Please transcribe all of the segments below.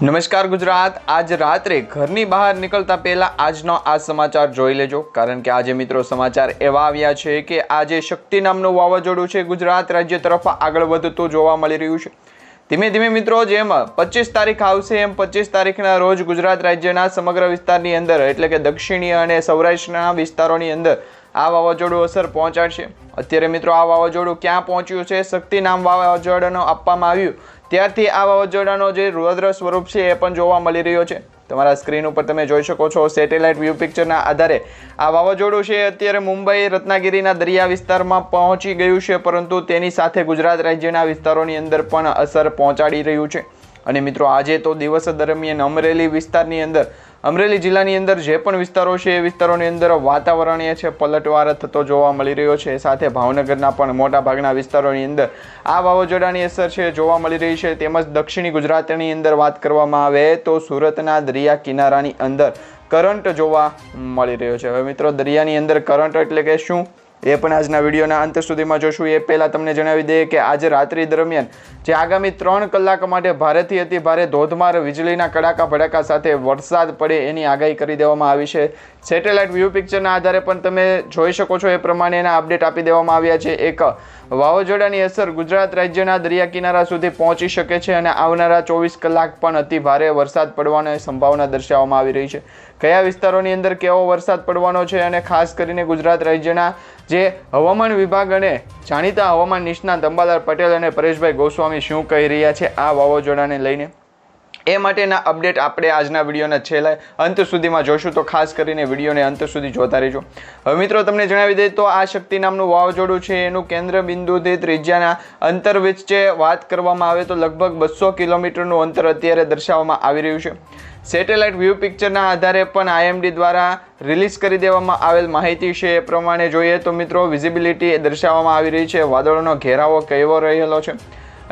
નમસ્કાર ગુજરાત. આજ રાત્રે ઘરની બહાર નીકળતા પહેલા આજનો આ સમાચાર જોઈ લેજો. કારણ કે આજે મિત્રો સમાચાર એવા આવ્યા છે કે આજે શક્તિ નામનું વાવાઝોડું છે. ગુજરાત રાજ્ય તરફ આગળ વધતું જોવા મળી રહ્યું છે. ધીમે ધીમે મિત્રો જેમ પચીસ તારીખ આવશે, એમ પચીસ તારીખના રોજ ગુજરાત રાજ્યના સમગ્ર વિસ્તારની અંદર, એટલે કે દક્ષિણીય અને સૌરાષ્ટ્રના વિસ્તારોની અંદર આ વાવાઝોડું અસર પહોંચાડશે. અત્યારે મિત્રો આ વાવાઝોડું ક્યાં પહોંચ્યું છે? શક્તિ નામ વાવાઝોડાનું આપવામાં આવ્યું ત્યારથી આ વાવાઝોડાનો જે રુદ્ર સ્વરૂપ છે એ પણ જોવા મળી રહ્યો છે. તમારા સ્ક્રીન ઉપર તમે જોઈ શકો છો સેટેલાઇટ વ્યૂ પિક્ચરના આધારે આ વાવાઝોડું છે અત્યારે મુંબઈ, રત્નાગીરીના દરિયા વિસ્તારમાં પહોંચી ગયું છે, પરંતુ તેની સાથે ગુજરાત રાજ્યના વિસ્તારોની અંદર પણ અસર પહોંચાડી રહ્યું છે. અને મિત્રો, આજે તો દિવસ દરમિયાન અમરેલી વિસ્તારની અંદર અમરેલી જિલ્લાની અંદર જે પણ વિસ્તારો છે, એ વિસ્તારોની અંદર વાતાવરણીય છે, પલટવાર થતો જોવા મળી રહ્યો છે. સાથે ભાવનગરના પણ મોટા ભાગના વિસ્તારોની અંદર આ વાવાઝોડાની અસર છે, જોવા મળી રહી છે. તેમજ દક્ષિણી ગુજરાતની અંદર વાત કરવામાં આવે તો સુરતના દરિયા કિનારાની અંદર કરંટ જોવા મળી રહ્યો છે. હવે મિત્રો, દરિયાની અંદર કરંટ એટલે કે શું? એ પણ આજના વિડીયોના અંત સુધીમાં જોશું. એ પહેલાં તમને જણાવી દઈએ કે આજે રાત્રિ દરમિયાન જે આગામી ત્રણ કલાક માટે ભારેથી અતિ ભારે ધોધમાર વીજળીના કડાકા ભડાકા સાથે વરસાદ પડે એની આગાહી કરી દેવામાં આવી છે. સેટેલાઇટ વ્યૂ પિક્ચરના આધારે પણ તમે જોઈ શકો છો. એ પ્રમાણે એના અપડેટ આપી દેવામાં આવ્યા છે. એક વાવાઝોડાની અસર ગુજરાત રાજ્યના દરિયા કિનારા સુધી પહોંચી શકે છે અને આવનારા ચોવીસ કલાક પણ અતિ ભારે વરસાદ પડવાની સંભાવના દર્શાવવામાં આવી રહી છે. કયા વિસ્તારોની અંદર કેવો વરસાદ પડવાનો છે અને ખાસ કરીને ગુજરાત રાજ્યના જે હવામાન વિભાગ અને જાણીતા હવામાન નિષ્ણાત અંબાલાલ પટેલ અને પરેશભાઈ ગોસ્વામી શું કહી રહ્યા છે આ વાવાઝોડાને લઈને? એ માટેના અપડેટ આપણે આજના વિડીયોના છેલ્લા અંત સુધીમાં જોશું. તો ખાસ કરીને વિડીયોને અંત સુધી જોતા રહેજો. હવે મિત્રો, તમને જણાવી દઈએ તો આ શક્તિ નામનું વાવાઝોડું છે. એનું કેન્દ્ર બિંદુથી ત્રિજ્યાના અંતર વચ્ચે વાત કરવામાં આવે તો લગભગ બસો કિલોમીટરનું અંતર અત્યારે દર્શાવવામાં આવી રહ્યું છે. સેટેલાઇટ વ્યૂ પિક્ચરના આધારે પણ આઈએમડી દ્વારા રિલીઝ કરી દેવામાં આવેલ માહિતી છે. એ પ્રમાણે જોઈએ તો મિત્રો, વિઝિબિલિટી દર્શાવવામાં આવી રહી છે. વાદળોનો ઘેરાવો કેવો રહેલો છે?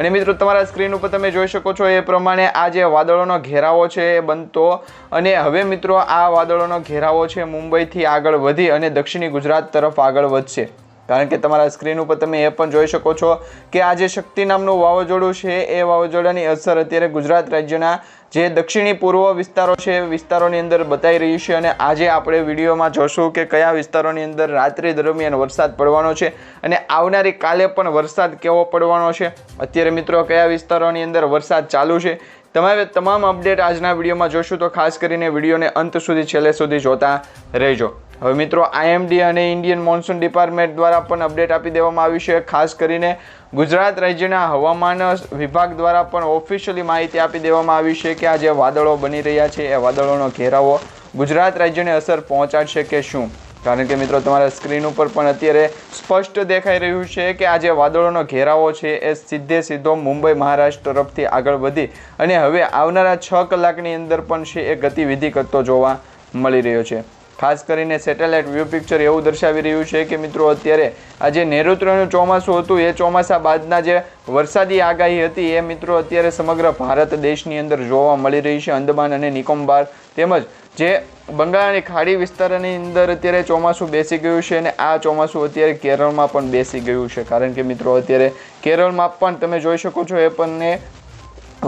અને મિત્રો, તમારા સ્ક્રીન ઉપર તમે જોઈ શકો છો, એ પ્રમાણે આ જે વાદળોનો ઘેરાવો છે એ બનતો. અને હવે મિત્રો, આ વાદળોનો ઘેરાવો છે મુંબઈથી આગળ વધી અને દક્ષિણી ગુજરાત તરફ આગળ વધશે. કારણ કે તમારા સ્ક્રીન ઉપર તમે એ પણ જોઈ શકો છો કે આ જે શક્તિ નામનું વાવાઝોડું છે, એ વાવાઝોડાની અસર અત્યારે ગુજરાત રાજ્યના જે દક્ષિણી પૂર્વ વિસ્તારો છે વિસ્તારોની અંદર બતાવી રહી છે અને આજે આપણે વિડીયોમાં જોશું કે કયા વિસ્તારોની અંદર રાત્રિ દરમિયાન વરસાદ પડવાનો છે અને આવનારી કાલે પણ વરસાદ કેવો પડવાનો છે. અત્યારે મિત્રો કયા વિસ્તારોની અંદર વરસાદ ચાલુ છે તમારે તમામ અપડેટ આજના વિડીયોમાં જોશું તો ખાસ કરીને વિડીયોને અંત સુધી છેલ્લે સુધી જોતા રહેજો. હવે મિત્રો આઈએમડી અને ઇન્ડિયન મોન્સૂન ડિપાર્ટમેન્ટ દ્વારા પણ અપડેટ આપી દેવામાં આવ્યું છે, ખાસ કરીને ગુજરાત રાજ્યના હવામાન વિભાગ દ્વારા પણ ઓફિશિયલી માહિતી આપી દેવામાં આવી છે કે આ જે વાદળો બની રહ્યા છે, એ વાદળોનો ઘેરાવો ગુજરાત રાજ્યને અસર પહોંચાડશે કે શું? કારણ કે મિત્રો, તમારા સ્ક્રીન ઉપર પણ અત્યારે સ્પષ્ટ દેખાઈ રહ્યું છે કે આ જે વાદળોનો ઘેરાવો છે, એ સીધે સીધો મુંબઈ, મહારાષ્ટ્ર તરફથી આગળ વધી અને હવે આવનારા છ કલાકની અંદર પણ છે એ ગતિવિધિ કરતો જોવા મળી રહ્યો છે. ખાસ કરીને સેટેલાઇટ વ્યૂ પિક્ચર એવું દર્શાવી રહ્યું છે કે મિત્રો અત્યારે આ જે નૈઋત્યનું ચોમાસું હતું, એ ચોમાસા બાદના જે વરસાદી આગાહી હતી, એ મિત્રો અત્યારે સમગ્ર ભારત દેશની અંદર જોવા મળી રહી છે. અંદમાન અને નિકોબાર તેમજ જે બંગાળની ખાડી વિસ્તારની અંદર અત્યારે ચોમાસું બેસી ગયું છે અને આ ચોમાસું અત્યારે કેરળમાં પણ બેસી ગયું છે. કારણ કે મિત્રો અત્યારે કેરળમાં પણ તમે જોઈ શકો છો એ પણ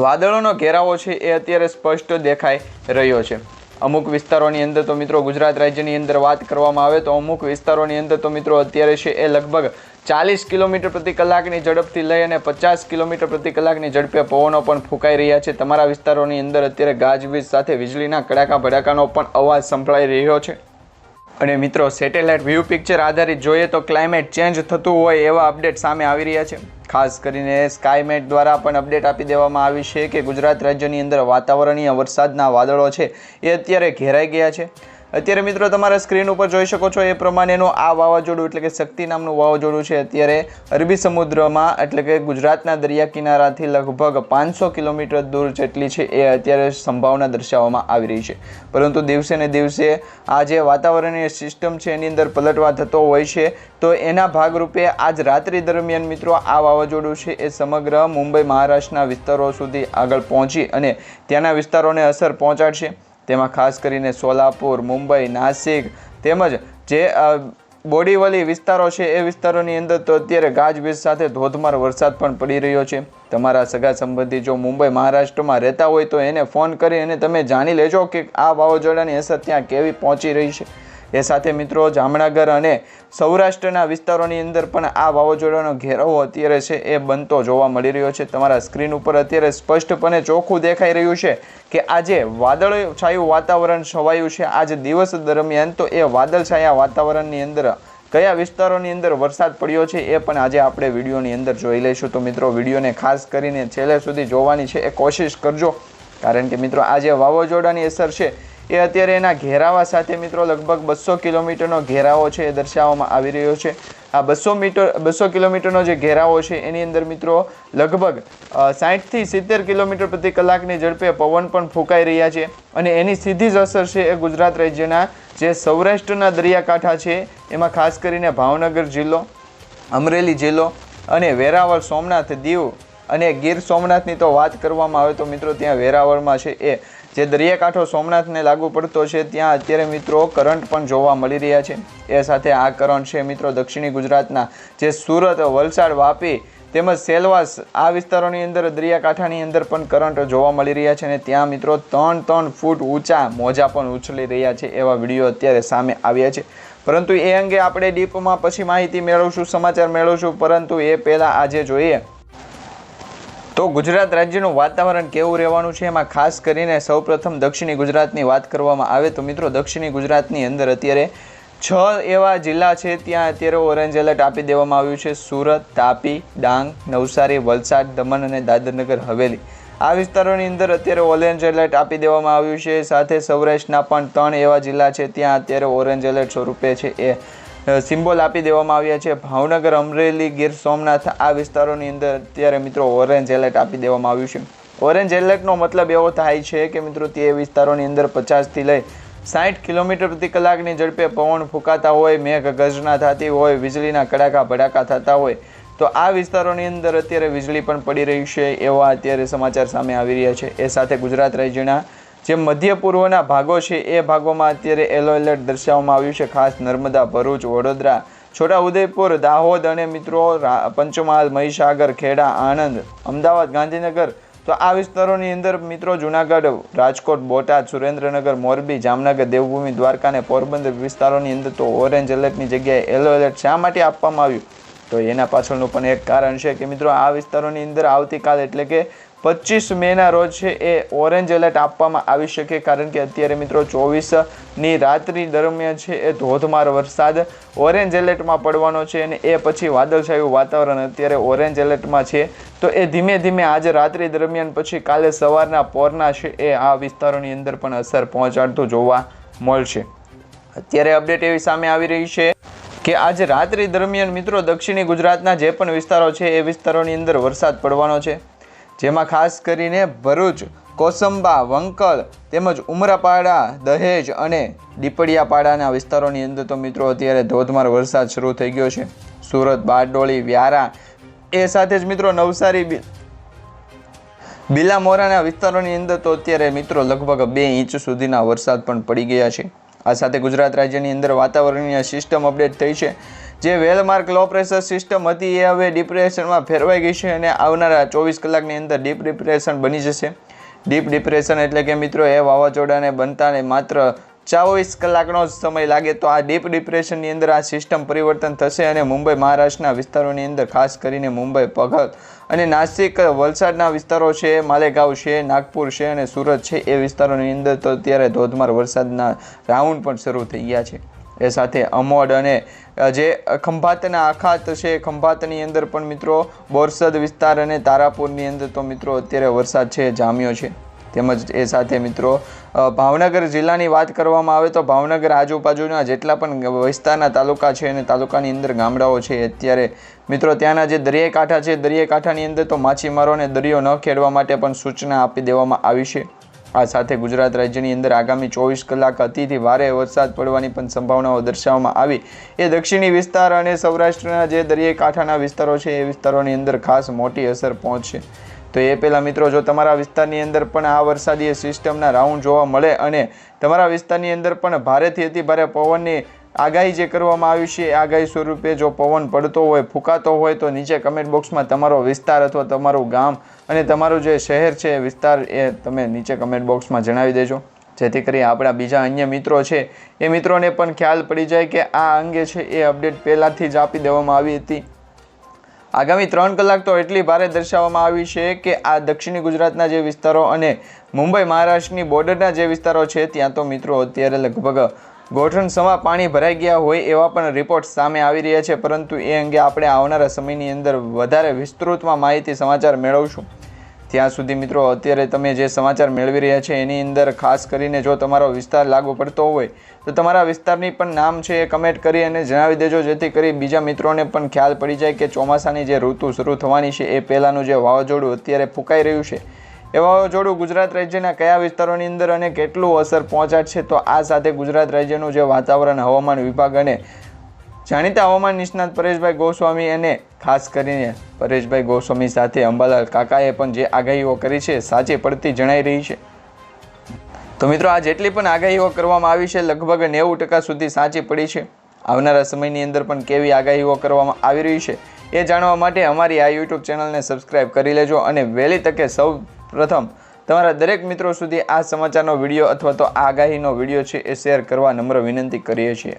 વાદળોનો ઘેરાવો છે એ અત્યારે સ્પષ્ટ દેખાઈ રહ્યો છે. અમુક વિસ્તારોની અંદર તો મિત્રો ગુજરાત રાજ્યની અંદર વાત કરવામાં આવે તો અમુક વિસ્તારોની અંદર તો મિત્રો અત્યારે છે એ લગભગ ચાલીસ કિલોમીટર પ્રતિ કલાકની ઝડપથી લઈ અને પચાસ કિલોમીટર પ્રતિ કલાકની ઝડપે પવનો પણ ફૂંકાઈ રહ્યા છે. તમારા વિસ્તારોની અંદર અત્યારે ગાજવીજ સાથે વીજળીના કડાકા ભડાકાનો પણ અવાજ સંભળાઈ રહ્યો છે. અને મિત્રો સેટેલાઇટ વ્યૂ પિક્ચર આધારિત જોઈએ તો ક્લાઇમેટ ચેન્જ થતું હોય એવા અપડેટ સામે આવી રહ્યા છે. ખાસ કરીને સ્કાયમેટ દ્વારા પણ અપડેટ આપી દેવામાં આવી છે કે ગુજરાત રાજ્યની અંદર વાતાવરણીય વરસાદના વાદળો છે એ અત્યારે ઘેરાઈ ગયા છે. અત્યારે મિત્રો તમારા સ્ક્રીન ઉપર જોઈ શકો છો એ પ્રમાણેનું આ વાવાઝોડું એટલે કે શક્તિ નામનું વાવાઝોડું છે. અત્યારે અરબી સમુદ્રમાં એટલે કે ગુજરાતના દરિયા કિનારાથી લગભગ પાંચસો કિલોમીટર દૂર જેટલી છે એ અત્યારે સંભાવના દર્શાવવામાં આવી રહી છે. પરંતુ દિવસે ને દિવસે આ જે વાતાવરણીય સિસ્ટમ છે એની અંદર પલટવા થતો હોય છે, તો એના ભાગરૂપે આજ રાત્રિ દરમિયાન મિત્રો આ વાવાઝોડું છે એ સમગ્ર મુંબઈ મહારાષ્ટ્રના વિસ્તારો સુધી આગળ પહોંચી અને ત્યાંના વિસ્તારોને અસર પહોંચાડશે. તેમાં ખાસ કરીને સોલાપુર, મુંબઈ, નાસિક તેમજ જે બોડીવલી વિસ્તારો છે, એ વિસ્તારોની અંદર તો અત્યારે ગાજવીજ સાથે ધોધમાર વરસાદ પણ પડી રહ્યો છે. તમારા સગા સંબંધી જો મુંબઈ મહારાષ્ટ્રમાં રહેતા હોય તો એને ફોન કરી અને તમે જાણી લેજો કે આ વાવાઝોડાની અસર ત્યાં કેવી પહોંચી રહી છે. એ સાથે મિત્રો જામનગર અને સૌરાષ્ટ્રના વિસ્તારોની અંદર પણ આ વાવાઝોડાનો ઘેરાવો અત્યારે છે એ બનતો જોવા મળી રહ્યો છે. તમારા સ્ક્રીન ઉપર અત્યારે સ્પષ્ટપણે ચોખ્ખું દેખાઈ રહ્યું છે કે આજે વાદળ છાયું વાતાવરણ છવાયું છે. આજ દિવસ દરમિયાન તો એ વાદળછાયા વાતાવરણની અંદર કયા વિસ્તારોની અંદર વરસાદ પડ્યો છે એ પણ આજે આપણે વિડીયોની અંદર જોઈ લઈશું. તો મિત્રો વિડીયોને ખાસ કરીને છેલ્લે સુધી જોવાની છે એ કોશિશ કરજો. કારણ કે મિત્રો આ જે વાવાઝોડાની અસર છે એ અત્યારે એના ઘેરાવા સાથે મિત્રો લગભગ બસો કિલોમીટરનો ઘેરાવો છે એ દર્શાવવામાં આવી રહ્યો છે. આ બસો મીટર, બસો કિલોમીટરનો જે ઘેરાવો છે એની અંદર મિત્રો લગભગ સાઠથી સિત્તેર કિલોમીટર પ્રતિ કલાકની ઝડપે પવન પણ ફૂંકાઈ રહ્યા છે અને એની સીધી જ અસર છે એ ગુજરાત રાજ્યના જે સૌરાષ્ટ્રના દરિયાકાંઠા છે એમાં ખાસ કરીને ભાવનગર જિલ્લો, અમરેલી જિલ્લો અને વેરાવળ સોમનાથ દીવ અને ગીર સોમનાથની તો વાત કરવામાં આવે તો મિત્રો ત્યાં વેરાવળમાં છે એ જે દરિયાકાંઠો સોમનાથને લાગુ પડતો છે, ત્યાં અત્યારે મિત્રો કરંટ પણ જોવા મળી રહ્યા છે. એ સાથે આ કરંટ છે મિત્રો દક્ષિણી ગુજરાતના. જે સુરત, વલસાડ, વાપી તેમજ સેલવાસ આ વિસ્તારોની અંદર, દરિયાકાંઠાની અંદર પણ કરંટ જોવા મળી રહ્યા છે અને ત્યાં મિત્રો ત્રણ ત્રણ ફૂટ ઊંચા મોજા પણ ઉછળી રહ્યા છે એવા વીડિયો અત્યારે સામે આવ્યા છે. પરંતુ એ અંગે આપણે ડીપમાં પછી માહિતી મેળવશું, સમાચાર મેળવશું, પરંતુ એ પહેલાં આજે જોઈએ તો ગુજરાત રાજ્યનું વાતાવરણ કેવું રહેવાનું છે? એમાં ખાસ કરીને સૌપ્રથમ દક્ષિણી ગુજરાતની વાત કરવામાં આવે તો મિત્રો, દક્ષિણી ગુજરાતની અંદર અત્યારે છ એવા જિલ્લા છે. ત્યાં અત્યારે ઓરેન્જ એલર્ટ આપી દેવામાં આવ્યું છે. સુરત, તાપી, ડાંગ, નવસારી, વલસાડ, દમણ અને દાદરનગર, હવેલી. આ વિસ્તારોની અંદર અત્યારે ઓરેન્જ એલર્ટ આપી દેવામાં આવ્યું છે. સાથે સૌરાષ્ટ્રના પણ ત્રણ એવા જિલ્લા છે. ત્યાં અત્યારે ઓરેન્જ એલર્ટ સ્વરૂપે છે એ સિમ્બોલ આપી દેવામાં આવ્યા છે. ભાવનગર, અમરેલી, ગીર સોમનાથ આ વિસ્તારોની અંદર અત્યારે મિત્રો ઓરેન્જ એલર્ટ આપી દેવામાં આવ્યું છે. ઓરેન્જ એલર્ટનો મતલબ એવો થાય છે કે મિત્રો તે વિસ્તારોની અંદર પચાસથી લઈ સાઠ કિલોમીટર પ્રતિ કલાકની ઝડપે પવન ફૂંકાતા હોય, મેઘ ગર્જના થતી હોય, વીજળીના કડાકા ભડાકા થતા હોય, તો આ વિસ્તારોની અંદર અત્યારે વીજળી પણ પડી રહી છે એવા અત્યારે સમાચાર સામે આવી રહ્યા છે. એ સાથે ગુજરાત રાજ્યના જે મધ્ય પૂર્વના ભાગો છે, એ ભાગોમાં અત્યારે યલો એલર્ટ દર્શાવવામાં આવ્યું છે. ખાસ નર્મદા, ભરૂચ, વડોદરા, છોટાઉદેપુર, દાહોદ અને મિત્રો પંચમહાલ, મહીસાગર, ખેડા, આણંદ, અમદાવાદ, ગાંધીનગર. તો આ વિસ્તારોની અંદર મિત્રો જુનાગઢ, રાજકોટ, બોટાદ, સુરેન્દ્રનગર, મોરબી, જામનગર, દેવભૂમિ, દ્વારકા અને પોરબંદર વિસ્તારોની અંદર તો ઓરેન્જ એલર્ટની જગ્યાએ યલો એલર્ટ શા માટે આપવામાં આવ્યું? તો એના પાછળનું પણ એક કારણ છે કે મિત્રો આ વિસ્તારોની અંદર આવતીકાલ એટલે કે પચીસ મેના રોજ છે એ ઓરેન્જ એલર્ટ આપવામાં આવી શકે, કારણ કે અત્યારે મિત્રો ચોવીસની રાત્રિ દરમિયાન છે એ ધોધમાર વરસાદ ઓરેન્જ એલર્ટમાં પડવાનો છે અને એ પછી વાદળછાયું વાતાવરણ અત્યારે ઓરેન્જ એલર્ટમાં છે. તો એ ધીમે ધીમે આજે રાત્રિ દરમિયાન પછી કાલે સવારના પોરના છે એ આ વિસ્તારોની અંદર પણ અસર પહોંચાડતું જોવા મળશે. અત્યારે અપડેટ એવી સામે આવી રહી છે કે આજે રાત્રિ દરમિયાન મિત્રો દક્ષિણી ગુજરાતના જે પણ વિસ્તારો છે એ વિસ્તારોની અંદર વરસાદ પડવાનો છે. જેમાં ખાસ કરીને ભરૂચ, કોસંબા, વંકલ તેમજ ઉમરાપાડા, દહેજ અને દીપડિયાપાડાના વિસ્તારોની અંદર તો મિત્રો અત્યારે ધોધમાર વરસાદ શરૂ થઈ ગયો છે. સુરત, બારડોલી, વ્યારા એ સાથે જ મિત્રો નવસારી બિલામોરાના વિસ્તારોની અંદર તો અત્યારે મિત્રો લગભગ બે ઇંચ સુધીના વરસાદ પણ પડી ગયા છે. આ સાથે ગુજરાત રાજ્યની અંદર વાતાવરણીય સિસ્ટમ અપડેટ થઈ છે. જે વેલમાર્ક લો પ્રેશર સિસ્ટમ હતી એ હવે ડિપ્રેશનમાં ફેરવાઈ ગઈ છે અને આવનારા ચોવીસ કલાકની અંદર ડીપ ડિપ્રેશન બની જશે. ડીપ ડિપ્રેશન એટલે કે મિત્રો એ વાવાઝોડાને બનતાને માત્ર ચોવીસ કલાકનો જ સમય લાગે તો આ ડીપ ડિપ્રેશનની અંદર આ સિસ્ટમ પરિવર્તન થશે અને મુંબઈ મહારાષ્ટ્રના વિસ્તારોની અંદર ખાસ કરીને મુંબઈ પગત અને નાસિક વલસાડના વિસ્તારો છે, માલેગાંવ છે, નાગપુર છે અને સુરત છે એ વિસ્તારોની અંદર તો અત્યારે ધોધમાર વરસાદના રાઉન્ડ પણ શરૂ થઈ ગયા છે. એ સાથે અમોડ અને જે ખંભાતના આખાત છે, ખંભાતની અંદર પણ મિત્રો બોરસદ વિસ્તાર અને તારાપુરની અંદર તો મિત્રો અત્યારે વરસાદ છે, જામ્યો છે. તેમજ એ સાથે મિત્રો ભાવનગર જિલ્લાની વાત કરવામાં આવે તો ભાવનગર આજુબાજુના જેટલા પણ વિસ્તારના તાલુકા છે અને તાલુકાની અંદર ગામડાઓ છે અત્યારે મિત્રો ત્યાંના જે દરિયાઈ કાંઠા છે, દરિયાઈ કાંઠાની અંદર તો માછીમારોને દરિયો ન ખેડવા માટે પણ સૂચના આપી દેવામાં આવી છે. આ સાથે ગુજરાત રાજ્યની અંદર આગામી ચોવીસ કલાક અતિથી ભારે વરસાદ પડવાની પણ સંભાવનાઓ દર્શાવવામાં આવી. એ દક્ષિણી વિસ્તાર અને સૌરાષ્ટ્રના જે દરિયાઈ કાંઠાના વિસ્તારો છે, એ વિસ્તારોની અંદર ખાસ મોટી અસર પહોંચશે. તો એ પહેલાં મિત્રો, જો તમારા વિસ્તારની અંદર પણ આ વરસાદી સિસ્ટમના રાઉન્ડ જોવા મળે અને તમારા વિસ્તારની અંદર પણ ભારેથી અતિ ભારે પવનની આગાહી જે કરવામાં આવી છે, એ આગાહી સ્વરૂપે જો પવન પડતો હોય, ફૂંકાતો હોય, તો નીચે કમેન્ટ બોક્સમાં તમારો વિસ્તાર અથવા તમારું ગામ અને તમારું જે શહેર છે વિસ્તાર એ તમે નીચે કમેન્ટ બોક્સમાં જણાવી દેજો. જેથી કરી આપણા બીજા અન્ય મિત્રો છે, એ મિત્રોને પણ ખ્યાલ પડી જાય કે આ અંગે છે, એ અપડેટ પહેલાંથી જ આપી દેવામાં આવી હતી. આગામી ત્રણ કલાક તો એટલી ભારે દર્શાવવામાં આવી છે કે આ દક્ષિણી ગુજરાતના જે વિસ્તારો અને મુંબઈ મહારાષ્ટ્રની બોર્ડરના જે વિસ્તારો છે, ત્યાં તો મિત્રો અત્યારે લગભગ ગોઠણ સમા પાણી ભરાઈ ગયા હોય એવા પણ રિપોર્ટ સામે આવી રહ્યા છે. પરંતુ એ અંગે આપણે આવનારા સમયની અંદર વધારે વિસ્તૃતમાં માહિતી સમાચાર મેળવશું. ત્યાં સુધી મિત્રો, અત્યારે તમે જે સમાચાર મેળવી રહ્યા છે, એની અંદર ખાસ કરીને જો તમારો વિસ્તાર લાગુ પડતો હોય, તો તમારા વિસ્તારની પણ નામ છે એ કમેન્ટ કરી અને જણાવી દેજો, જેથી કરી બીજા મિત્રોને પણ ખ્યાલ પડી જાય કે ચોમાસાની જે ઋતુ શરૂ થવાની છે, એ પહેલાંનું જે વાવાઝોડું અત્યારે ફૂંકાઈ રહ્યું છે એ જોડું ગુજરાત રાજ્યના કયા વિસ્તારોની અંદર અને કેટલું અસર પહોંચાડશે તો આ સાથે ગુજરાત રાજ્યનું જે વાતાવરણ, હવામાન વિભાગ અને જાણીતા હવામાન નિષ્ણાત પરેશભાઈ ગોસ્વામી અને ખાસ કરીને પરેશભાઈ ગોસ્વામી સાથે અંબાલાલ કાકાએ પણ જે આગાહીઓ કરી છે, સાચી પડતી જણાઈ રહી છે. તો મિત્રો, આ જેટલી પણ આગાહીઓ કરવામાં આવી છે, લગભગ નેવું ટકા સુધી સાચી પડી છે. આવનારા સમયની અંદર પણ કેવી આગાહીઓ કરવામાં આવી રહી છે, એ જાણવા માટે અમારી આ યુટ્યુબ ચેનલને સબસ્ક્રાઈબ કરી લેજો અને વહેલી તકે સૌ પ્રથમ, તમારા દરેક મિત્રો સુધી આ સમાચારનો વીડિયો અથવા તો આગાહીનો વીડિયો છે એ શેર કરવા નમ્ર વિનંતી કરીએ છીએ.